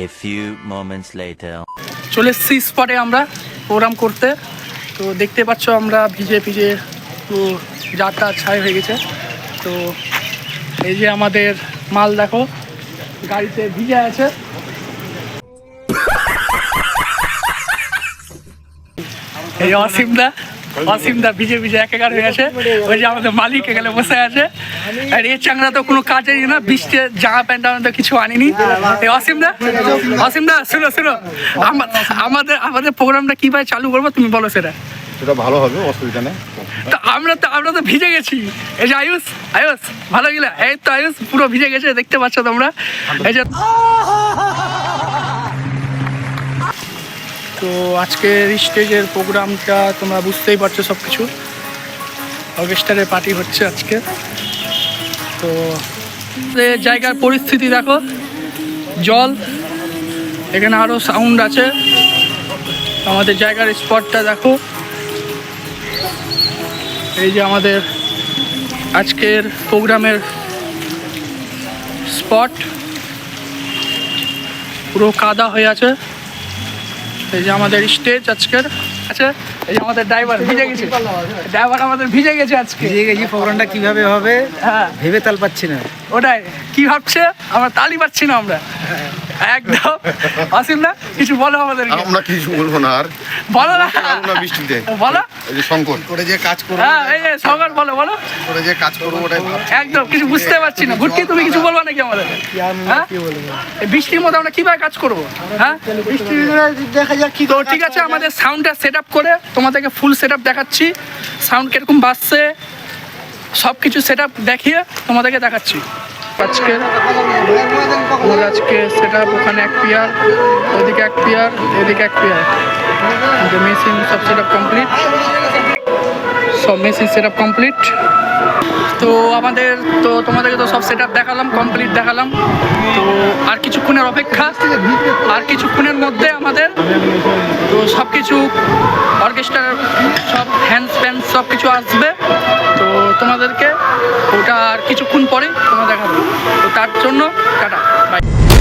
A few moments later. চলে এসেছি স্পটে আমরা প্রোগ্রাম করতে। তো দেখতে পাচ্ছ আমরা ভিজে ভিজে তো যাত্রা ছাই হয়ে গেছে। তো এই যে আমাদের মাল দেখো, গাড়িতে ভিজে আছে। এই অসীমদা অসীমদা ভিজে ভিজে একাকার হয়ে আছে ওই যে আমাদের মালিক এখানে বসে আছে। আর এই চাংরা তো কোনো কাজেরই না বৃষ্টি জামা প্যান্ট তো কিছু আনিনি। এই অসীমদা অসীমদা শুনো শুনো। আমা- আমাদের আমাদের প্রোগ্রামটা কীভাবে চালু করব তুমি বলো সেটা। সেটা ভালো হবে অসুবিধা নেই। তো আমরা তো আমরা তো ভিজে গেছি। এই যে আয়ুষ আয়ুষ ভালো গেলে? এই তো আয়ুষ পুরো ভিজে গেছে দেখতে পাচ্ছ তোমরা। এই যে তো আজকের স্টেজের প্রোগ্রামটা তোমরা বুঝতেই পারছ সব কিছু অর্কেস্ট্রারের পার্টি হচ্ছে আজকে। তো জায়গার পরিস্থিতি দেখো। জল, এখানে আরও সাউন্ড আছে। আমাদের জায়গার স্পটটা দেখো। এই যে আমাদের আজকের প্রোগ্রামের স্পট পুরো কাদা হয়ে আছে। এই যে আমাদের স্টেজ আজকের। আচ্ছা এই যে আমাদের ড্রাইভার ভিজে গেছে। ড্রাইভার আমাদের ভিজে গেছে আজকে। ভিজে গেছি প্রোগ্রামটা কীভাবে হবে? হ্যাঁ। ভেবে তাল পাচ্ছি না। ওটাই কি ভাবছে? আমরা তালই পাচ্ছি না আমরা। একদম। আসিম না কিছু বলো আমাদের আমরা কিছু বলব না আর। বলো না। না বৃষ্টিতে। বলো। এই যে শঙ্কর। করে যে কাজ করব হ্যাঁ এই যে সকাল বলো বলো। করে যে কাজ করব ওটাই একদম কিছু বুঝতে পারছি না। ভুটকি তুমি কিছু বলবা নাকি আমাদের? হ্যাঁ? এই বৃষ্টির মধ্যে আমরা কীভাবে কাজ করব? হ্যাঁ? দেখা যাক কি তো ঠিক আছে আমাদের সাউন্ডটা সেট আপ করে তোমাদেরকে ফুল সেট আপ দেখাচ্ছি। সাউন্ড কীরকম বাজছে সব কিছু সেট আপ দেখিয়ে তোমাদেরকে দেখাচ্ছি। আজকে আমাদের আজকে সেট ওখানে এক পিয়ার ওইদিকে এক পিয়ার এদিকে এক পিয়ার মেশিন সব সেট আপ কমপ্লিট সব মেশিন সেট আপ কমপ্লিট তো আমাদের, তো তোমাদেরকে তো সব সেট আপ দেখালাম কমপ্লিট দেখালাম। তো আর কিছুক্ষণের অপেক্ষা, আর কিছুক্ষণের মধ্যে আমাদের, তো সব কিছু অর্কেস্ট্রার সব হ্যান্ডস প্যান্ড সব কিছু আসবে। আর কিছুক্ষণ পরে তোমার দেখাবো তো তার জন্য টাটা বাই